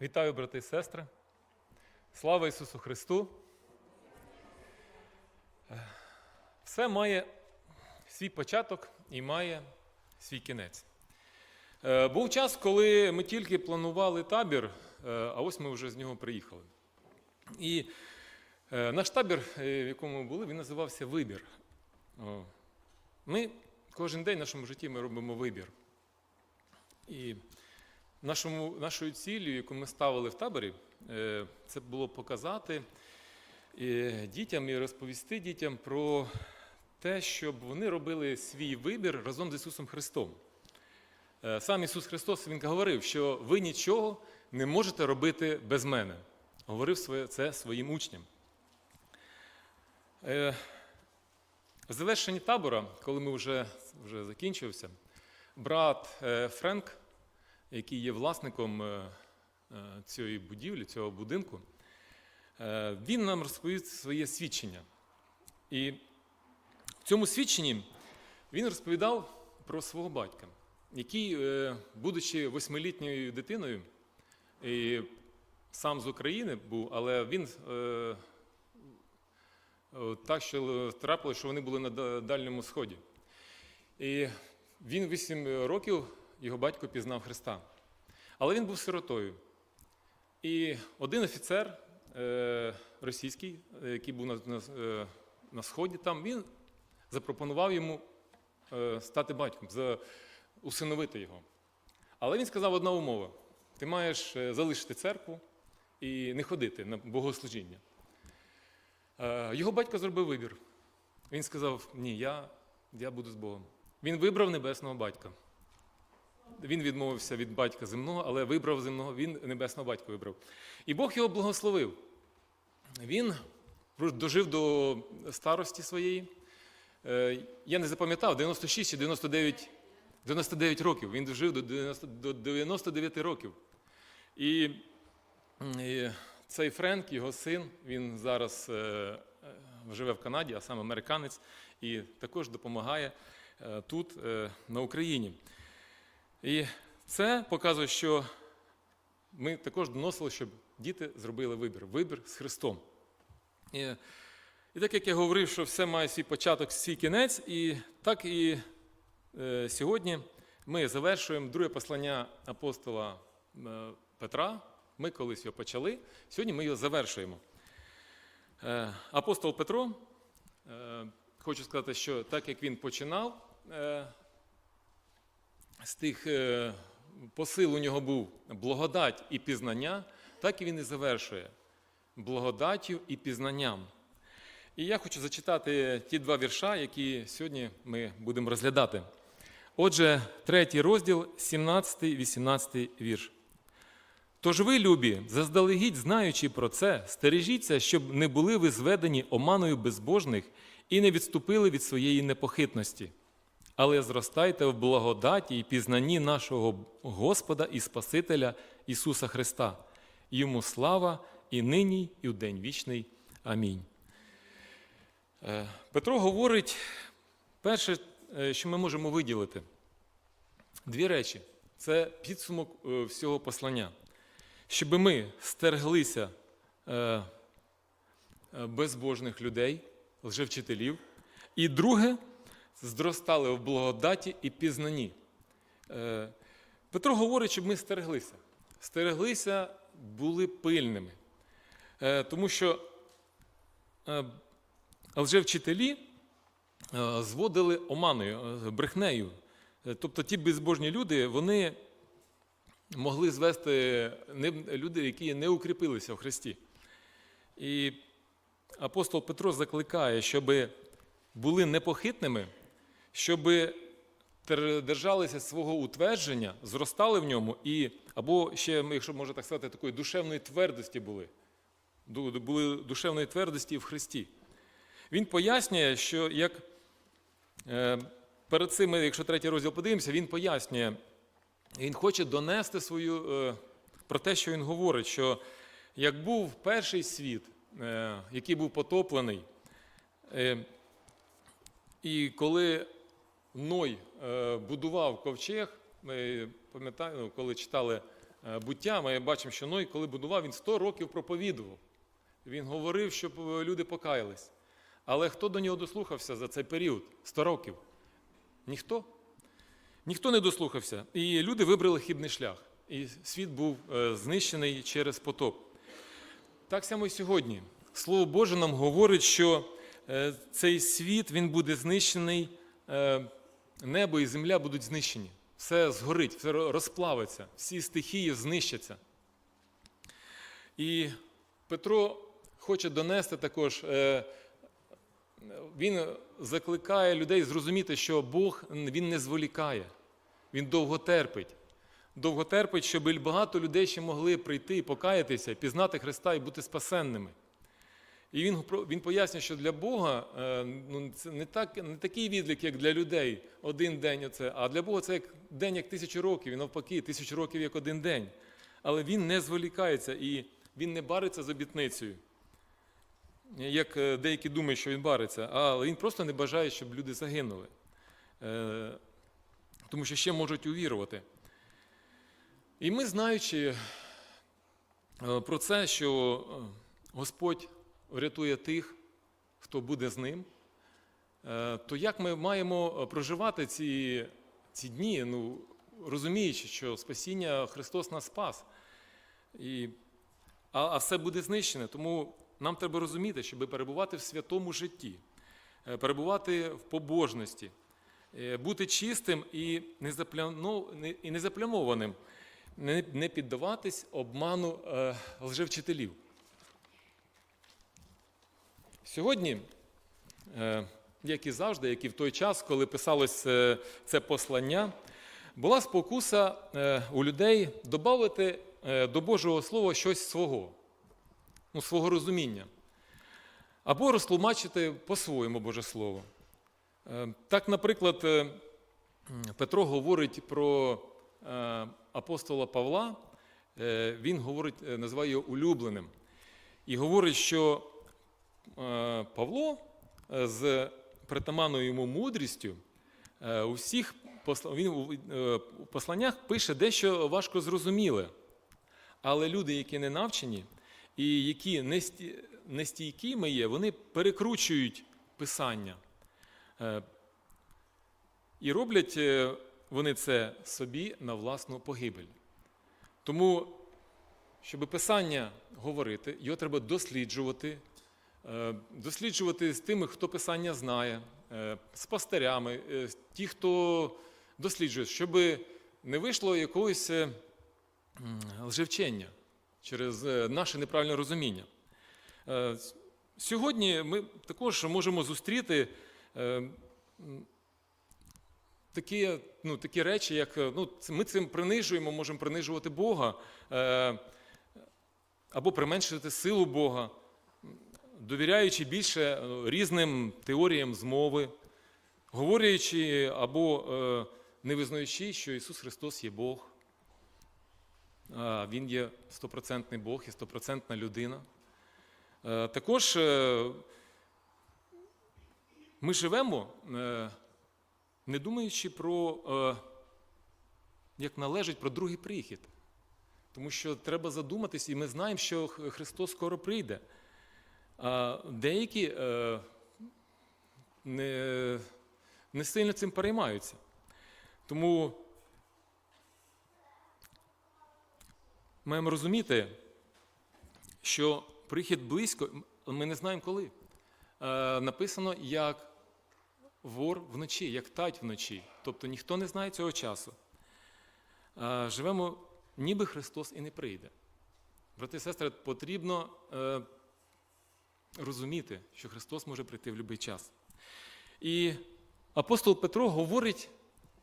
Вітаю, брати і сестри. Слава Ісусу Христу. Все має свій початок і має свій кінець. Е, Був час, коли ми тільки планували табір, е, а ось ми вже з нього приїхали. І е, наш табір, в якому ми були, він називався Вибір. Ми кожен день в нашому житті ми робимо вибір. І нашому, нашою ціллю, яку ми ставили в таборі, е, це було показати е, дітям і розповісти дітям про те, щоб вони робили свій вибір разом з Ісусом Христом. Е, Сам Ісус Христос Він говорив, що ви нічого не можете робити без мене. Говорив це своїм учням. В завершенні табора, коли ми вже, вже закінчився, брат Френк, який є власником е, е, цієї будівлі, цього будинку, е, він нам розповів своє свідчення. І в цьому свідченні він розповідав про свого батька, який, будучи восьмилітньою дитиною, і сам з України був, але він так, що трапилося, що вони були на Дальньому Сході. І він 8 років, його батько пізнав Христа. Але він був сиротою. І один офіцер е, російський, який був е, на Сході, там, він запропонував йому е, стати батьком, усиновити його. Але він сказав одна умова: ти маєш залишити церкву і не ходити на богослужіння. Його батько зробив вибір. Він сказав: Ні, я, я буду з Богом. Він вибрав небесного батька. Він відмовився від батька земного, але вибрав земного, він небесного батька вибрав. І Бог його благословив. Він дожив до старості своєї. Е, Я не запам'ятав, 96 чи 99, 99 років. Він дожив до 90 до 99 років. І, цей Френк, його син, він зараз е, е, живе в Канаді, а сам американець, і також допомагає тут, на Україні. І це показує, що ми також доносили, щоб діти зробили вибір вибір з Христом. І, і так як я говорив, що все має свій початок, свій кінець, і так і е, сьогодні ми завершуємо друге послання апостола е, Петра. Ми колись його почали, сьогодні ми його завершуємо. Е, апостол Петро, е, хочу сказати, що так як він починав, е, з тих е, посил у нього був благодать і пізнання, так і він і завершує благодаттю і пізнанням. І я хочу зачитати ті два вірша, які сьогодні ми будемо розглядати. Отже, третій розділ, 17-18 вірш. Тож ви, любі, заздалегідь знаючи про це, стережіться, щоб не були ви зведені оманою безбожних і не відступили від своєї непохитності але зростайте в благодаті і пізнанні нашого Господа і Спасителя Ісуса Христа. Йому слава і нині, і в день вічний. Амінь. Е, Петро говорить, перше, е, що ми можемо виділити, дві речі. Це підсумок е, всього послання. Щоб ми стереглися е, безбожних людей, лжевчителів. І друге, зростали в благодаті і пізнанні. Е, Петро говорить, щоб ми стереглися. Стереглися, були пильними. Е, Тому що е, лжевчителі е, зводили оманою, брехнею. Тобто ті безбожні люди, вони могли звести люди, які не укріпилися в Христі. І апостол Петро закликає, щоб були непохитними, щоб держалися свого утвердження, зростали в ньому, і, або ще, якщо можна так сказати, такої душевної твердості були, були душевної твердості в Христі. Він пояснює, що як е, перед цим, якщо третій розділ подивимося, він пояснює, він хоче донести свою е, про те, що він говорить, що як був перший світ, е, який був потоплений, і коли Ной е, будував ковчег, ми пам'ятаємо, коли читали е, буття ми бачимо, що Ной, коли будував, він 100 років проповідував. Він говорив, щоб е, люди покаялись. Але хто до нього дослухався за цей період? 100 років? Ніхто. Ніхто не дослухався. І люди вибрали хибний шлях. І світ був знищений через потоп. Так само і сьогодні. Слово Боже нам говорить, що цей світ він буде знищений, небо і земля будуть знищені. Все згорить, все розплавиться, всі стихії знищаться. І Петро хоче донести також, е, він закликає людей зрозуміти, що Бог він не зволікає, він довго терпить. Довго терпить, щоб багато людей ще могли прийти покаятися, пізнати Христа і бути спасенними. І він, він пояснює, що для Бога е, ну, це не, так, не такий відлік, як для людей, один день оце, а для Бога це як день, як тисячу років, і навпаки, тисячу років як один день. Але він не зволікається і він не бариться з обітницею. Як е, деякі думають, що він бариться, але він просто не бажає, щоб люди загинули. Е, Тому що ще можуть увірувати. І ми, знаючи про це, що Господь врятує тих, хто буде з ним, е, то як ми маємо е, проживати ці, ці дні, ну, розуміючи, що спасіння Христос нас спас, і, а, а все буде знищене. Тому нам треба розуміти, щоб перебувати в святому житті, е, перебувати в побожності, бути чистим і і незаплямованим, не, піддаватись обману лжевчителів. Сьогодні, е, як і завжди, як і в той час, коли писалось е, це послання, була спокуса е, у людей додати до Божого Слова щось свого, ну, свого розуміння, або розтлумачити по-своєму Боже Слово. Так, наприклад, Петро говорить про апостола Павла, він говорить, називає його улюбленим. І говорить, що Павло е, з притаманною йому мудрістю е, у всіх він у е, посланнях пише дещо важко зрозуміле. Але люди, які не навчені і які не сті- не стійкими є, вони перекручують писання. Е, І роблять е, вони це собі на власну погибель. Тому, щоб писання говорити, його треба досліджувати, е, досліджувати з тими, хто писання знає, е, з пастирями, е, ті, хто досліджує, щоб не вийшло якогось е, лжевчення через е, наше неправильне розуміння. Е, Сьогодні ми також можемо зустріти е, такі, ну, такі речі, як е, ну, ми цим принижуємо, можемо принижувати Бога е, або применшити силу Бога, довіряючи більше е, різним теоріям змови, говорячи або е, не визнаючи, що Ісус Христос є Бог. Він є стопроцентний Бог і стопроцентна людина. Е, Також ми живемо, не думаючи про, як належить, про другий прихід. Тому що треба задуматись, і ми знаємо, що Христос скоро прийде. Деякі е, не, не сильно цим переймаються. Тому маємо розуміти, що прихід близько, ми не знаємо коли. Е, написано як вор вночі, як тать вночі. Тобто ніхто не знає цього часу. Е, живемо, ніби Христос і не прийде. Брати і сестри, потрібно розуміти, що Христос може прийти в будь-який час. І апостол Петро говорить,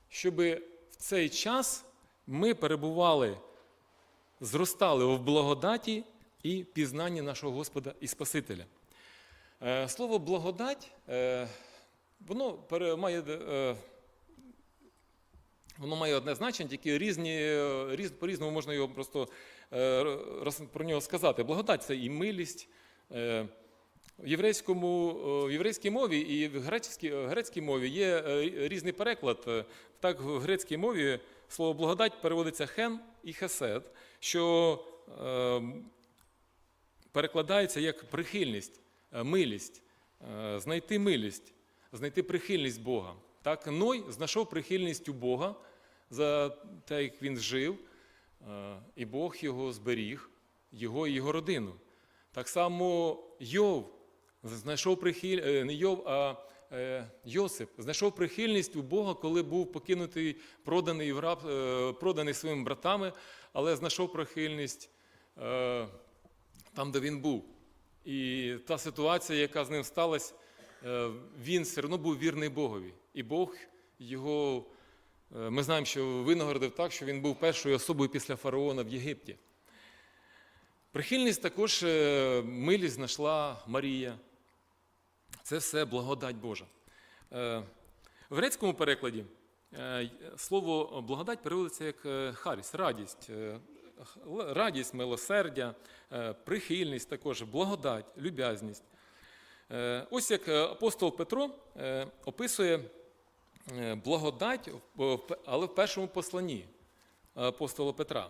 щоб в цей час ми перебували, зростали в благодаті і пізнанні нашого Господа і Спасителя. Е, Слово благодать, е, воно має, е, воно має одне значення, тільки різні, різ, по-різному можна його просто про нього сказати. Благодать це і милість. Е, В, єврейському, е, в єврейській мові і в грецькій, в грецькій мові є е, різний переклад. Е, Так, в грецькій мові слово благодать переводиться хен і хесед, що е, перекладається як прихильність, е, милість, е, знайти милість, знайти прихильність Бога. Так, Ной знайшов прихильність у Бога за те, як він жив, е, і Бог його зберіг, його і його родину. Так само Йов знайшов прихиль... е, не Йов, а е, Йосип знайшов прихильність у Бога, коли був покинутий, проданий, в раб, е, проданий своїми братами, але знайшов прихильність там, де він був. І та ситуація, яка з ним сталася, він все одно був вірний Богові. І Бог його, ми знаємо, що винагородив так, що він був першою особою після фараона в Єгипті. Прихильність також милість знайшла Марія. Це все благодать Божа. Е, В грецькому перекладі е, слово благодать переводиться як е, харість, радість, радість, милосердя, прихильність також, благодать, люб'язність. Ось як апостол Петро описує благодать, але в першому посланні апостола Петра.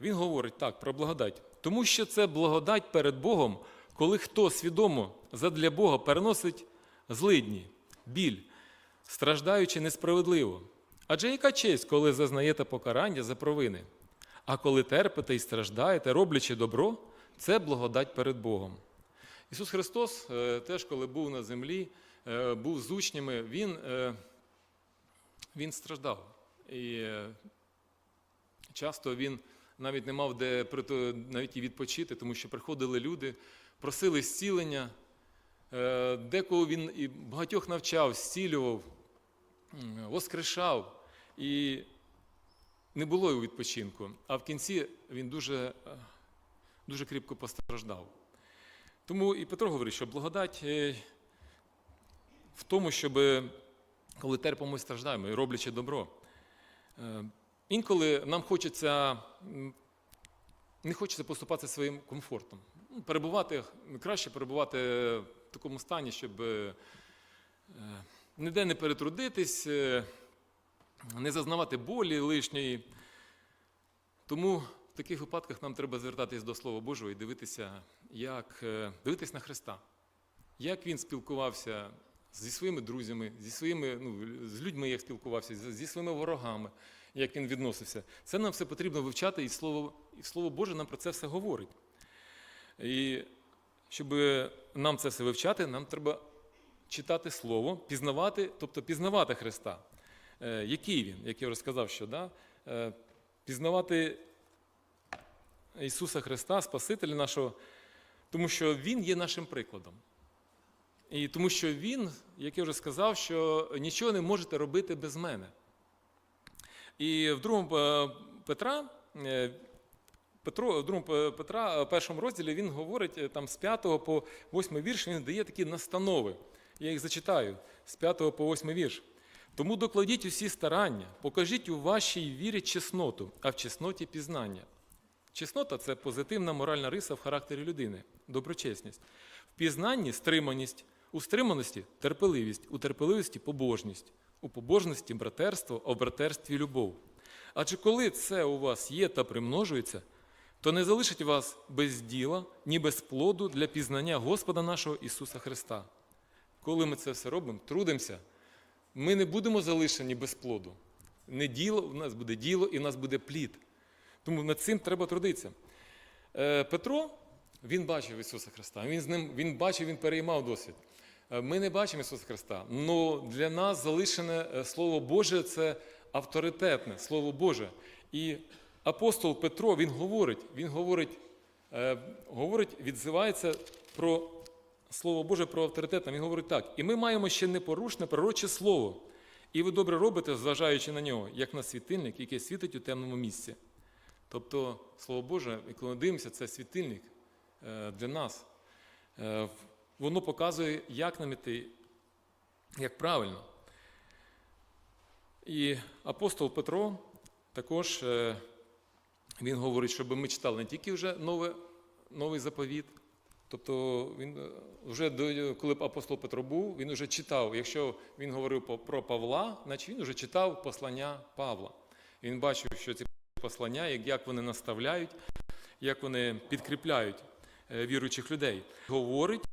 Він говорить так про благодать. Тому що це благодать перед Богом, коли хто свідомо задля Бога переносить злидні, біль, страждаючи несправедливо. Адже яка честь, коли зазнаєте покарання за провини? А коли терпите і страждаєте, роблячи добро, це благодать перед Богом. Ісус Христос е, теж, коли був на землі, е, був з учнями, Він, е, він страждав. І часто він навіть не мав де навіть і відпочити, тому що приходили люди, просили зцілення. Е, Декого він і багатьох навчав, зцілював, воскрешав. І не було його відпочинку. А в кінці він дуже, е, дуже кріпко постраждав. Тому і Петро говорить, що благодать е, в тому, щоб коли терпимо і страждаємо, і роблячи добро. Інколи нам хочеться, не хочеться поступати своїм комфортом. Перебувати, краще перебувати в такому стані, щоб е, ніде не перетрудитись, е, не зазнавати болі лишньої. Тому в таких випадках нам треба звертатись до Слова Божого і дивитися, як е, дивитись на Христа, як він спілкувався зі своїми друзями, зі своїми, ну, з людьми, як спілкувався, зі своїми ворогами, як він відносився. Це нам все потрібно вивчати, і Слово, і Слово Боже нам про це все говорить. І щоб нам це все вивчати, нам треба читати Слово, пізнавати, тобто пізнавати Христа. Е, Який він, як я вже сказав, що да? Е, пізнавати Ісуса Христа, Спасителя нашого, тому що Він є нашим прикладом. І тому що Він, як я вже сказав, що нічого не можете робити без мене. І в другому е, Петра, Петро, в другому Петра, е, першому розділі він говорить е, там з 5 по 8 вірш, він дає такі настанови. Я їх зачитаю з 5 по 8 вірш. Тому докладіть усі старання, покажіть у вашій вірі чесноту, а в чесноті пізнання. Чеснота це позитивна моральна риса в характері людини, доброчесність. В пізнанні стриманість, у стриманості терпеливість, у терпеливості побожність, у побожності братерство, а в братерстві любов. Адже коли це у вас є та примножується, то не залишить вас без діла, ні без плоду для пізнання Господа нашого Ісуса Христа. Коли ми це все робимо, трудимося, ми не будемо залишені без плоду. Не діло, у нас буде діло і в нас буде плід. Тому над цим треба трудитися. Е, Петро, він бачив Ісуса Христа, він з ним він бачив, він переймав досвід. Е, Ми не бачимо Ісуса Христа, але для нас залишене е, Слово Боже це авторитетне Слово Боже. І апостол Петро він говорить, він говорить, е, говорить, відзивається про Слово Боже про авторитетне. Він говорить так: і ми маємо ще непорушне пророче слово. І ви добре робите, зважаючи на нього, як на світильник, який світить у темному місці. Тобто, Слово Боже, коли дивимося, це світильник е, для нас. Е, Воно показує, як нам іти, як правильно. І апостол Петро також він говорить, щоб ми читали не тільки вже нове, новий заповіт. Тобто він е, вже коли апостол Петро був, він вже читав. Якщо він говорив про Павла, значить він вже читав послання Павла. Він бачив, що ці послання, як, вони наставляють, як вони підкріпляють е, віруючих людей. Говорить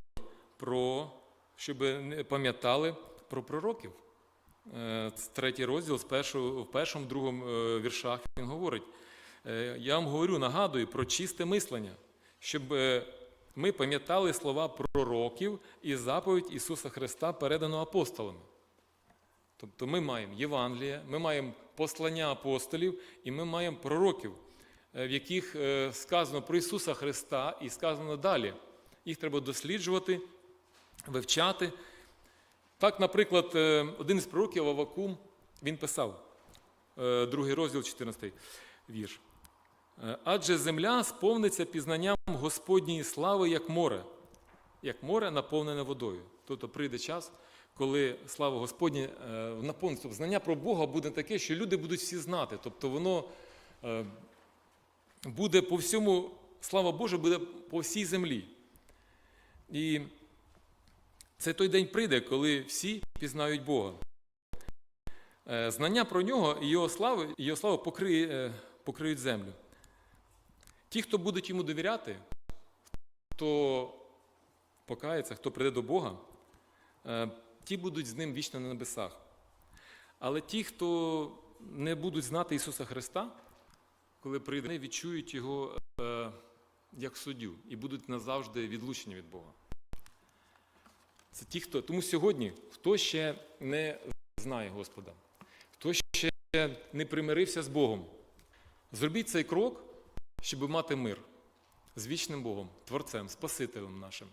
про, щоб пам'ятали про пророків. Е, Третій розділ з першого, в першому, другому віршах він говорить. Е, Я вам говорю, нагадую про чисте мислення, щоб е, ми пам'ятали слова пророків і заповідь Ісуса Христа, передану апостолами. Тобто ми маємо Євангеліє, ми маємо послання апостолів і ми маємо пророків, е, в яких сказано про Ісуса Христа і сказано далі. Їх треба досліджувати, вивчати. Так, наприклад, один із пророків Авакум, він писав, другий розділ, 14 вірш. Е, Адже земля сповниться пізнанням Господньої слави, як море, як море наповнене водою. Тобто прийде час, коли слава Господня е, наповниться. Тобто Знання про Бога буде таке, що люди будуть всі знати. Тобто воно е, буде по всьому, слава Божа, буде по всій землі. І це той день прийде, коли всі пізнають Бога. Знання про нього і його славу, його славу покриє, покриють землю. Ті, хто будуть йому довіряти, хто покається, хто прийде до Бога, е, ті будуть з ним вічно на небесах. Але ті, хто не будуть знати Ісуса Христа, коли прийде, вони відчують його е, як суддю і будуть назавжди відлучені від Бога. Це ті, хто. Тому сьогодні, хто ще не знає Господа, хто ще не примирився з Богом, зробіть цей крок, щоб мати мир з вічним Богом, Творцем, Спасителем нашим.